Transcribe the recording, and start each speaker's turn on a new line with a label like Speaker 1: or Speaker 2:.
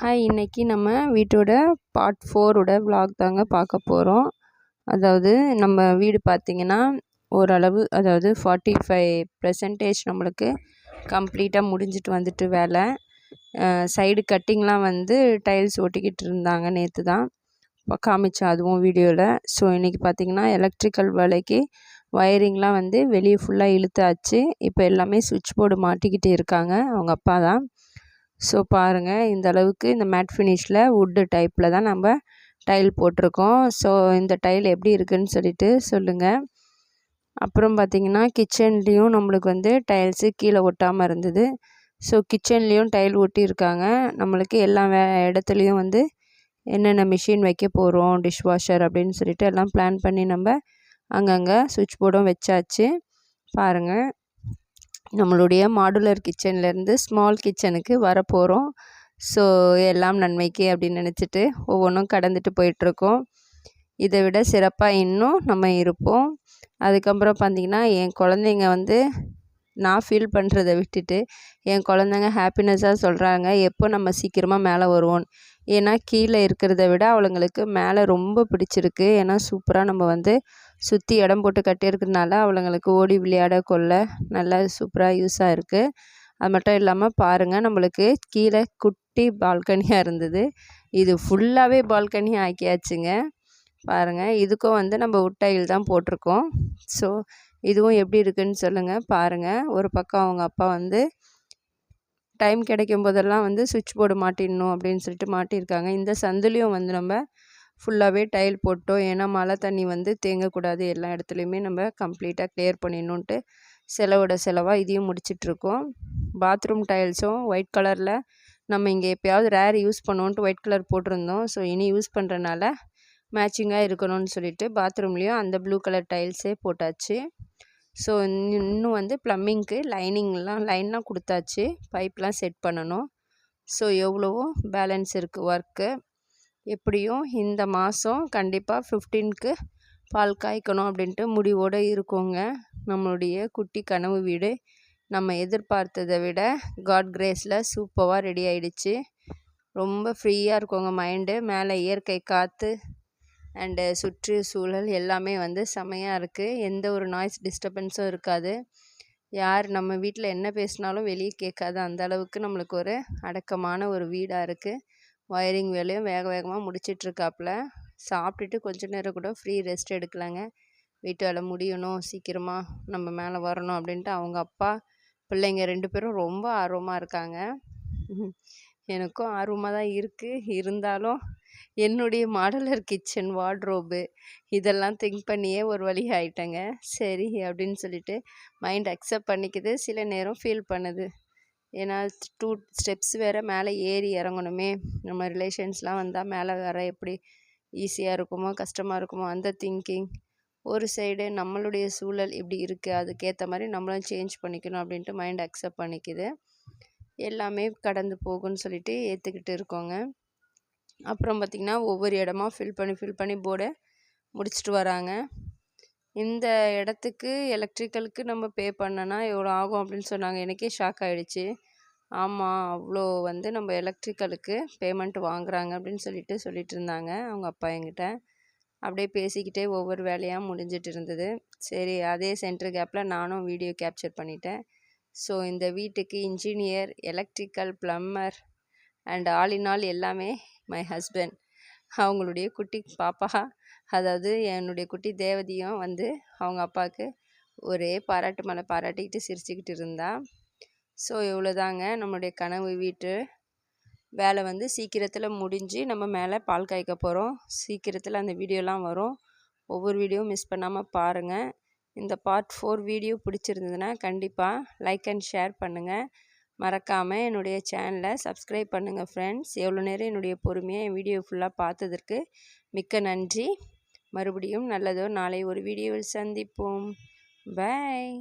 Speaker 1: Hi இன்றைக்கி நம்ம வீட்டோட பார்ட் ஃபோரோட விலாக் தாங்க பார்க்க போகிறோம் அதாவது நம்ம வீடு பார்த்திங்கன்னா ஓரளவு அதாவது ஃபார்ட்டி ஃபைவ் பர்சன்டேஜ் நம்மளுக்கு கம்ப்ளீட்டாக முடிஞ்சிட்டு வந்துட்டு வேலை. சைடு கட்டிங்லாம் வந்து டைல்ஸ் ஒட்டிக்கிட்டு இருந்தாங்க நேற்று தான். காமிச்சேன் அதுவும் வீடியோவில் ஸோ இன்றைக்கி பார்த்திங்கன்னா எலக்ட்ரிக்கல் வேலைக்கு ஒயரிங்லாம் வந்து வெளியே ஃபுல்லாக இழுத்தாச்சு. இப்போ எல்லாமே சுவிட்ச் போர்டு மாட்டிக்கிட்டு இருக்காங்க. அவங்க அப்பா தான். ஸோ பாருங்கள் இந்த அளவுக்கு இந்த மேட் ஃபினிஷில் வுட்டு டைப்பில் தான் நம்ம டைல் போட்டிருக்கோம். ஸோ இந்த டைல் எப்படி இருக்குதுன்னு சொல்லிட்டு சொல்லுங்கள் அப்புறம் பார்த்திங்கன்னா கிச்சன்லேயும் நம்மளுக்கு வந்து டைல்ஸு கீழே ஒட்டாமல் இருந்தது. ஸோ கிச்சன்லேயும் டைல் ஒட்டியிருக்காங்க. நம்மளுக்கு எல்லா வே இடத்துலையும் வந்து என்னென்ன மிஷின் வைக்க போகிறோம் டிஷ் வாஷர் அப்படின்னு சொல்லிட்டு எல்லாம் பிளான் பண்ணி நம்ம அங்கங்கே சுவிட்ச் போர்டும் வச்சாச்சு. பாருங்கள் நம்மளுடைய மாடுலர் கிச்சன்லேருந்து ஸ்மால் கிச்சனுக்கு வரப்போகிறோம் ஸோ எல்லாம் நன்மைக்கு அப்படின்னு நினச்சிட்டு ஒவ்வொன்றும் கடந்துட்டு போயிட்டுருக்கோம். இதை விட சிறப்பாக இன்னும் நம்ம இருப்போம். அதுக்கப்புறம் பார்த்திங்கன்னா என் குழந்தைங்க வந்து நான் ஃபீல் பண்ணுறத விட்டுட்டு என் குழந்தைங்க ஹாப்பினஸ்ஸாக சொல்கிறாங்க எப்போ நம்ம சீக்கிரமாக மேலே வருவோம்? ஏன்னா கீழே இருக்கிறத விட அவளுங்களுக்கு மேலே ரொம்ப பிடிச்சிருக்கு. ஏன்னா சூப்பராக நம்ம வந்து சுற்றி இடம் போட்டு கட்டியிருக்கிறதுனால அவளுங்களுக்கு ஓடி விளையாட கொள்ள நல்லா சூப்பராக யூஸாக இருக்குது அது மட்டும் இல்லாமல் பாருங்கள் நம்மளுக்கு கீழே குட்டி பால்கனியாக இருந்தது. இது ஃபுல்லாகவே பால்கனி ஆக்கியாச்சுங்க. பாருங்கள் இதுக்கும் வந்து நம்ம உட்டையில் தான் போட்டிருக்கோம். ஸோ இதுவும் எப்படி இருக்குதுன்னு சொல்லுங்கள் பாருங்கள் ஒரு பக்கம் அவங்க அப்பா வந்து டைம் கிடைக்கும் போதெல்லாம் வந்து சுவிட்ச் போர்டு மாட்டிடணும் அப்படின்னு சொல்லிட்டு மாட்டியிருக்காங்க. இந்த சந்துலேயும் வந்து நம்ம ஃபுல்லாகவே டைல் போட்டோம். ஏன்னா மழை தண்ணி வந்து தேங்கக்கூடாது எல்லா இடத்துலையுமே நம்ம கம்ப்ளீட்டாக கிளியர் பண்ணிடணுன்ட்டு செலவோட செலவாக இதையும் முடிச்சிட்ருக்கோம் பாத்ரூம் டைல்ஸும் ஒயிட் கலரில் நம்ம இங்கே எப்போயாவது ரேர் யூஸ் பண்ணுவோன்ட்டு ஒயிட் கலர் போட்டிருந்தோம். ஸோ இனி யூஸ் பண்ணுறனால மேட்சிங்காக இருக்கணும்னு சொல்லிட்டு பாத்ரூம்லேயும் அந்த ப்ளூ கலர் டைல்ஸே போட்டாச்சு. ஸோ இன்னும் வந்து ப்ளம்மிங்க்கு லைனிங்லாம் லைன்லாம் கொடுத்தாச்சு. பைப்லாம் செட் பண்ணணும். ஸோ எவ்வளவோ பேலன்ஸ் இருக்குது ஒர்க்கு. எப்படியும் இந்த மாதம் கண்டிப்பாக ஃபிஃப்டீனுக்கு பால் காய்க்கணும் அப்படின்ட்டு முடிவோடு இருக்கோங்க. நம்மளுடைய குட்டி கனவு வீடு. நம்ம எதிர்பார்த்ததை விட காட் கிரேஸில் சூப்பராக ரெடி ஆயிடுச்சு. ரொம்ப ஃப்ரீயாக இருக்கோங்க மைண்டு மேலே இயற்கை காற்று அண்டு சுற்றுச்சூழல் எல்லாமே வந்து செமையாக இருக்குது எந்த ஒரு நாய்ஸ் டிஸ்டர்பன்ஸும் இருக்காது. யார் நம்ம வீட்டில் என்ன பேசினாலும் வெளியே கேட்காது. அந்த அளவுக்கு நம்மளுக்கு ஒரு அடக்கமான ஒரு வீடாக இருக்குது ஒயரிங் வேலையும் வேக வேகமாக முடிச்சிட்ருக்காப்புல சாப்பிட்டுட்டு கொஞ்ச நேரம் கூட ஃப்ரீ ரெஸ்ட் எடுக்கலாங்க. வீட்டு வேலை முடியணும் சீக்கிரமாக நம்ம மேலே வரணும் அப்படின்ட்டு அவங்க அப்பா பிள்ளைங்க ரெண்டு பேரும் ரொம்ப ஆர்வமாக இருக்காங்க. எனக்கும் ஆர்வமாக தான் இருக்குது இருந்தாலும் என்னுடைய மாடலர் கிச்சன் வார்ட்ரோபு. இதெல்லாம் திங்க் பண்ணியே ஒரு வழி ஆயிட்டேங்க. சரி அப்படின்னு சொல்லிட்டு மைண்ட் அக்செப்ட் பண்ணிக்குது. சில நேரம் ஃபீல் பண்ணுது. ஏன்னா டூ ஸ்டெப்ஸ் வேறு மேலே ஏறி இறங்கணுமே. நம்ம ரிலேஷன்ஸ்லாம் வந்தால் மேலே வர எப்படி ஈஸியாக இருக்குமோ கஷ்டமாக இருக்குமோ அந்த திங்கிங். ஒரு சைடு நம்மளுடைய சூழல் இப்படி இருக்குது அதுக்கேற்ற மாதிரி நம்மளும் சேஞ்ச் பண்ணிக்கணும் அப்படின்ட்டு மைண்ட் அக்செப்ட் பண்ணிக்குது. எல்லாமே கடந்து போகும்னு சொல்லிட்டு ஏற்றுக்கிட்டு இருக்கோங்க. அப்புறம் பார்த்திங்கன்னா ஒவ்வொரு இடமா ஃபில் பண்ணி ஃபில் பண்ணி போர்டை முடிச்சுட்டு வராங்க. இந்த இடத்துக்கு எலக்ட்ரிக்கலுக்கு நம்ம பே பண்ணனா எவ்வளோ ஆகும் அப்படின்னு சொன்னாங்க. எனக்கே ஷாக் ஆகிடுச்சு ஆமாம் அவ்வளோ வந்து நம்ம எலக்ட்ரிக்கலுக்கு பேமெண்ட் வாங்குறாங்க அப்படின்னு சொல்லிட்டு சொல்லிட்டு இருந்தாங்க. அவங்க அப்பா என்கிட்ட. அப்படியே பேசிக்கிட்டே ஒவ்வொரு வேலையாக முடிஞ்சிட்டு இருந்தது. சரி அதே சென்டர் கேப்பில் நானும் வீடியோ கேப்சர் பண்ணிட்டேன். ஸோ இந்த வீட்டுக்கு engineer electrical plumber and all in all எல்லாமே மை ஹஸ்பண்ட் அவங்களுடைய குட்டி பாப்பா. அதாவது என்னுடைய குட்டி தேவதியும் வந்து அவங்க அப்பாவுக்கு ஒரே பாராட்டு மலை பாராட்டிக்கிட்டு சிரிச்சுக்கிட்டு இருந்தா. ஸோ இவ்வளோதாங்க நம்மளுடைய கனவு வீட்டு. வேலை வந்து சீக்கிரத்தில் முடிஞ்சு நம்ம மேலே பால் காய்க்க போகிறோம் சீக்கிரத்தில் அந்த வீடியோலாம் வரும். ஒவ்வொரு வீடியோவும் மிஸ் பண்ணாமல் பாருங்கள் இந்த பார்ட் ஃபோர் வீடியோ பிடிச்சிருந்ததுன்னா கண்டிப்பாக லைக் அண்ட் ஷேர் பண்ணுங்கள் மறக்காமல் என்னுடைய சேனலை சப்ஸ்கிரைப் பண்ணுங்கள் ஃப்ரெண்ட்ஸ் எவ்வளோ நேரம் என்னுடைய பொறுமையாக என் வீடியோ ஃபுல்லாக பார்த்ததற்கு மிக்க நன்றி. மறுபடியும் நல்லதோ நாளை ஒரு வீடியோவில் சந்திப்போம். பாய்